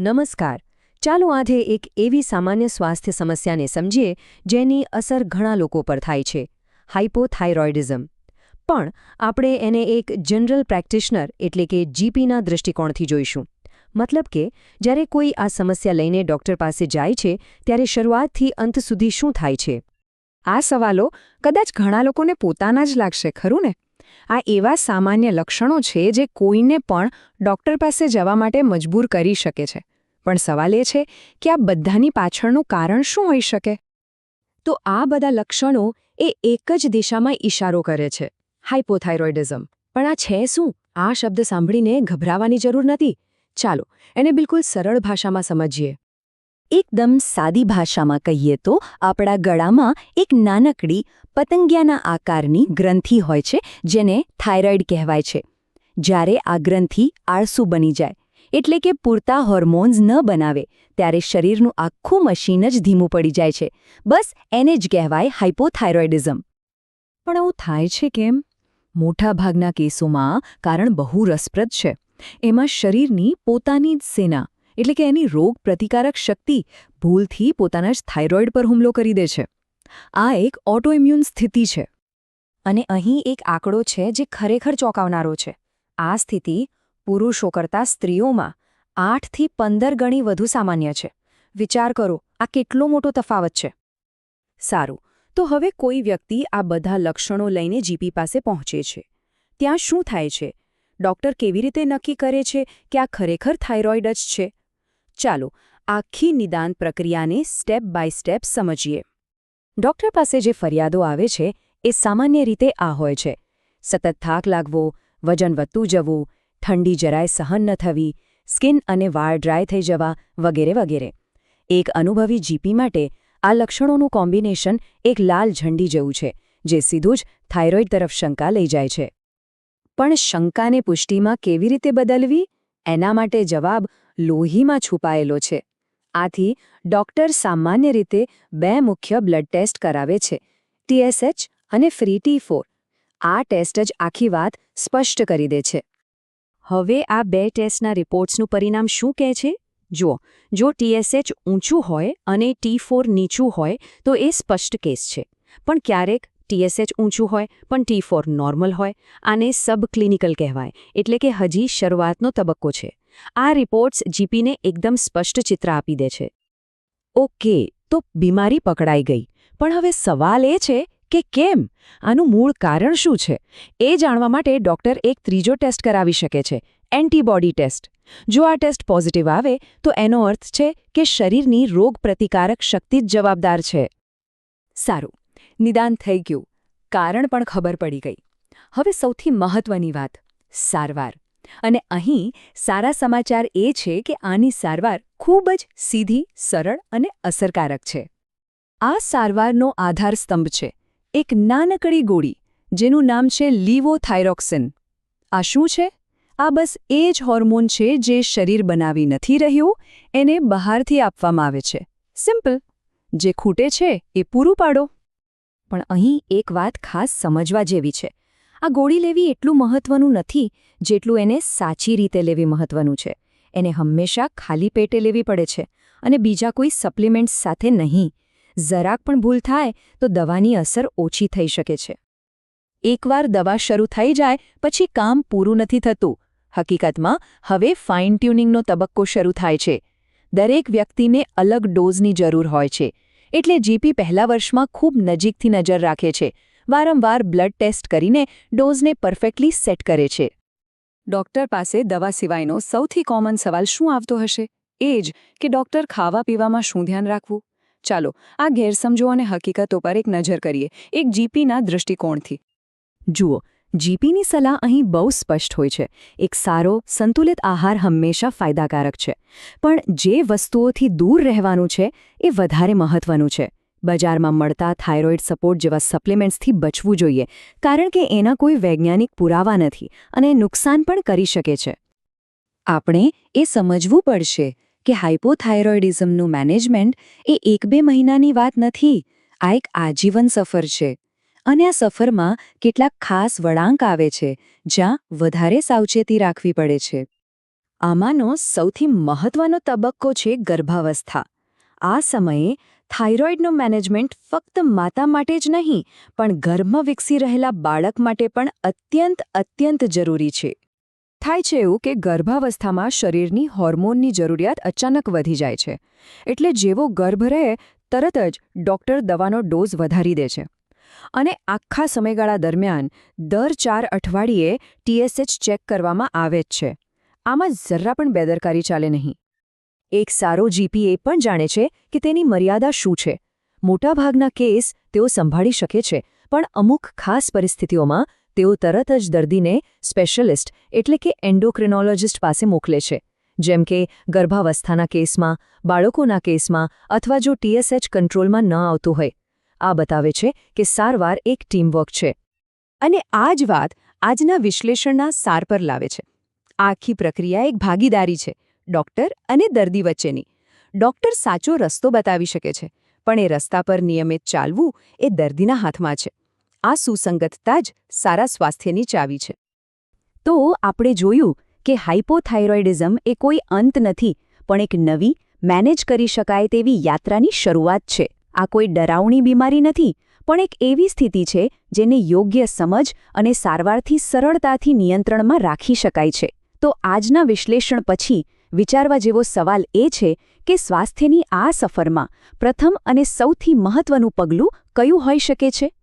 નમસ્કાર. ચાલો આજે એક એવી સામાન્ય સ્વાસ્થ્ય સમસ્યાને સમજીએ જેની અસર ઘણા લોકો પર થાય છે હાઇપોથાઇરોઇડિઝમ પણ આપણે એને એક જનરલ પ્રેક્ટિશનર એટલે કે જીપીના દૃષ્ટિકોણથી જોઈશું. મતલબ કે જ્યારે કોઈ આ સમસ્યા લઈને ડોક્ટર પાસે જાય છે, ત્યારે શરૂઆતથી અંત સુધી શું થાય છે? આ સવાલો કદાચ ઘણા લોકોને પોતાના જ લાગશે, ખરું ને? આ એવા સામાન્ય લક્ષણો છે જે કોઈને પણ ડોક્ટર પાસે જવા માટે મજબૂર કરી શકે છે. પણ સવાલ એ છે કે આ બધાની પાછળનું કારણ શું હોઈ શકે? તો આ બધા લક્ષણો એ એક જ દિશામાં ઇશારો કરે છે હાઇપોથાઇરોઇડિઝમ પણ આ છે શું? આ શબ્દ સાંભળીને ગભરાવાની જરૂર નથી? ચાલો, એને બિલકુલ સરળ ભાષામાં સમજીએ. એકદમ સાદી ભાષામાં કહીએ તો આપણા ગળામાં એક નાનકડી, પતંગિયાના આકારની ગ્રંથિ હોય છે, જેને થાઇરોઇડ કહેવાય છે. જ્યારે આ ગ્રંથિ આળસુ બની જાય એટલે કે પૂરતા હોર્મોન્સ ન બનાવે, ત્યારે શરીરનું આખું મશીન જ ધીમું પડી જાય છે. બસ એને જ કહેવાય હાઇપોથાઇરોઇડિઝમ પણ આવું થાય છે કેમ? મોટાભાગના કેસોમાં કારણ બહુ રસપ્રદ છે. એમાં શરીરની પોતાની જ સેના, એટલે કે એની રોગ પ્રતિકારક શક્તિ, ભૂલથી પોતાના જ થાઇરોઇડ પર હુમલો કરી દે છે. આ એક ઓટોઇમ્યુન સ્થિતિ છે. અને અહીં એક આંકડો છે જે ખરેખર ચોંકાવનારો છે. આ સ્થિતિ પુરુષો કરતાં સ્ત્રીઓમાં આઠથી પંદર ગણી વધુ સામાન્ય છે. વિચાર કરો, આ કેટલો મોટો તફાવત છે? સારું, તો હવે કોઈ વ્યક્તિ આ બધા લક્ષણો લઈને જીપી પાસે પહોંચે છે. ત્યાં શું થાય છે? ડોક્ટર કેવી રીતે નક્કી કરે છે કે આ ખરેખર થાઇરોઇડ જ છે? ચાલો, આખી નિદાન પ્રક્રિયાને સ્ટેપ બાય સ્ટેપ સમજીએ. ડોક્ટર પાસે જે ફરિયાદો આવે છે એ સામાન્ય રીતે આ હોય છે. સતત થાક લાગવો, વજન વધતું જવું ઠંડી જરાય સહન ન થવી, સ્કિન અને વાળ ડ્રાય થઈ જવા વગેરે વગેરે. એક અનુભવી જીપી માટે આ લક્ષણોનું કોમ્બિનેશન એક લાલ ઝંડી જેવું છે, જે સીધું જ થાઇરોઇડ તરફ શંકા લઈ જાય છે. પણ શંકાને પુષ્ટિમાં કેવી રીતે બદલવી? એના માટે જવાબ લોહીમાં છુપાયેલો છે. આથી ડોક્ટર સામાન્ય રીતે બે મુખ્ય બ્લડ ટેસ્ટ કરાવે છે ટીએસએચ અને ફ્રી ટી આ ટેસ્ટ જ આખી વાત સ્પષ્ટ કરી દે છે. હવે આ બે ટેસ્ટના રિપોર્ટ્સનું પરિણામ શું કહે છે? જુઓ, જો ટીએસએચ ઊંચું હોય અને ટી ફોર નીચું હોય, તો એ સ્પષ્ટ કેસ છે. પણ ક્યારેક ટીએસએચ ઊંચું હોય, પણ ટી ફોર નોર્મલ હોય, આને સબ ક્લિનિકલ કહેવાય, એટલે કે હજી શરૂઆતનો તબક્કો છે. આ રિપોર્ટ્સ જીપીને એકદમ સ્પષ્ટ ચિત્ર આપી દે છે. ઓકે, તો બીમારી પકડાઈ ગઈ. પણ હવે સવાલ એ છે કે કેમ? આનું મૂળ કારણ શું છે? એ જાણવા માટે ડોક્ટર એક ત્રીજો ટેસ્ટ કરાવી શકે છે, એન્ટીબોડી ટેસ્ટ. જો આ ટેસ્ટ પોઝિટિવ આવે, તો એનો અર્થ છે કે શરીરની રોગ પ્રતિકારક શક્તિ જ જવાબદાર છે. સારું, નિદાન થઈ ગયું. કારણ પણ ખબર પડી ગઈ. હવે સૌથી મહત્વની વાત, સારવાર. અને અહીં સારા સમાચાર એ છે કે આની સારવાર ખૂબ જ સીધી, સરળ અને અસરકારક છે. આ સારવારનો આધાર સ્તંભ છે. એક નાનકડી ગોળી, જેનું નામ છે લીવોથાઇરોક્સિન આ શું છે? આ બસ એ જ હોર્મોન છે જે શરીર બનાવી નથી રહ્યું, એને બહારથી આપવામાં આવે છે. સિમ્પલ. જે ખૂટે છે, એ પૂરું પાડો. પણ અહીં એક વાત ખાસ સમજવા જેવી છે. આ ગોળી લેવી એટલું મહત્વનું નથી, જેટલું એને સાચી રીતે લેવી મહત્વનું છે. એને હંમેશા ખાલી પેટે લેવી પડે છે અને બીજા કોઈ સપ્લિમેન્ટ્સ સાથે નહીં. જરાક પણ ભૂલ થાય તો દવાની અસર ઓછી થઈ શકે છે. એકવાર દવા શરૂ થઈ જાય, પછી કામ પૂરું નથી થતું. હકીકતમાં, હવે ફાઇન ટ્યુનિંગનો તબક્કો શરૂ થાય છે. દરેક વ્યક્તિને અલગ ડોઝની જરૂર હોય છે. એટલે જીપી પહેલા વર્ષમાં ખૂબ નજીકથી નજર રાખે છે. વારંવાર બ્લડ ટેસ્ટ કરીને ડોઝને પરફેક્ટલી સેટ કરે છે. ડોક્ટર પાસે દવા સિવાયનો સૌથી કોમન સવાલ શું આવતો હશે? એ જ કે ડોક્ટર ખાવા પીવામાં શું ધ્યાન રાખવું? ચાલો, આ ગેરસમજો અને હકીકતો પર એક નજર કરીએ, એક જીપીના દૃષ્ટિકોણથી જુઓ, જીપીની સલાહ અહીં બહુ સ્પષ્ટ હોય છે. એક સારો, સંતુલિત આહાર હંમેશા ફાયદાકારક છે. પણ જે વસ્તુઓથી દૂર રહેવાનું છે, એ વધારે મહત્વનું છે. બજારમાં મળતા થાઇરોઇડ સપોર્ટ જેવા સપ્લિમેન્ટ્સથી બચવું જોઈએ, કારણ કે એના કોઈ વૈજ્ઞાનિક પુરાવા નથી અને નુકસાન પણ કરી શકે છે. આપણે એ સમજવું પડશે. કે હાઇપોથાઇરોઇડિઝમનું મેનેજમેન્ટ એ એક બે મહિનાની વાત નથી, આ એક આજીવન સફર છે. અને આ સફરમાં કેટલાક ખાસ વળાંક આવે છે, જ્યાં વધારે સાવચેતી રાખવી પડે છે. આમાંનો સૌથી મહત્વનો તબક્કો છે ગર્ભાવસ્થા. આ સમયે થાઇરોઇડનું મેનેજમેન્ટ ફક્ત માતા માટે જ નહીં, પણ ગર્ભમાં વિકસી રહેલા બાળક માટે પણ અત્યંત અત્યંત જરૂરી છે. થાય છે એવું કે ગર્ભાવસ્થામાં શરીરની હોર્મોનની જરૂરિયાત અચાનક વધી જાય છે. એટલે જેવો ગર્ભ રહે, તરત જ ડૉક્ટર દવાનો ડોઝ વધારી દે છે. અને આખા સમયગાળા દરમિયાન દર ચાર અઠવાડિયે ટીએસએચ ચેક કરવામાં આવે જ છે. આમાં જરા પણ બેદરકારી ચાલે નહીં. એક સારો જીપી એ પણ જાણે છે કે તેની મર્યાદા શું છે. મોટાભાગના કેસ તેઓ સંભાળી શકે છે, પણ અમુક ખાસ પરિસ્થિતિઓમાં તેઓ તરત જ દર્દીને સ્પેશિયલિસ્ટ એટલે કે એન્ડોક્રિનોલોજિસ્ટ પાસે મોકલે છે. જેમ કે ગર્ભાવસ્થાના કેસમાં, બાળકોના કેસમાં અથવા જો ટીએસએચ કંટ્રોલમાં ન આવતું હોય. આ બતાવે છે કે સારવાર એક ટીમવર્ક છે. અને આ જ વાત આજના વિશ્લેષણના સાર પર લાવે છે. આખી પ્રક્રિયા એક ભાગીદારી છે, ડોક્ટર અને દર્દી વચ્ચેની. ડોક્ટર સાચો રસ્તો બતાવી શકે છે, પણ એ રસ્તા પર નિયમિત ચાલવું એ દર્દીના હાથમાં છે. આ સુસંગતતા જ સારા સ્વાસ્થ્યની ચાવી છે. તો આપણે જોયું કે હાઇપોથાઇરોઇડિઝમ એ કોઈ અંત નથી, પણ એક નવી, મેનેજ કરી શકાય તેવી યાત્રાની શરૂઆત છે. આ કોઈ ડરાવણી બીમારી નથી, પણ એક એવી સ્થિતિ છે જેને યોગ્ય સમજ અને સારવારથી સરળતાથી નિયંત્રણમાં રાખી શકાય છે. તો આજના વિશ્લેષણ પછી વિચારવા જેવો સવાલ એ છે કે સ્વાસ્થ્યની આ સફરમાં પ્રથમ અને સૌથી મહત્વનું પગલું કયું હોઈ શકે છે?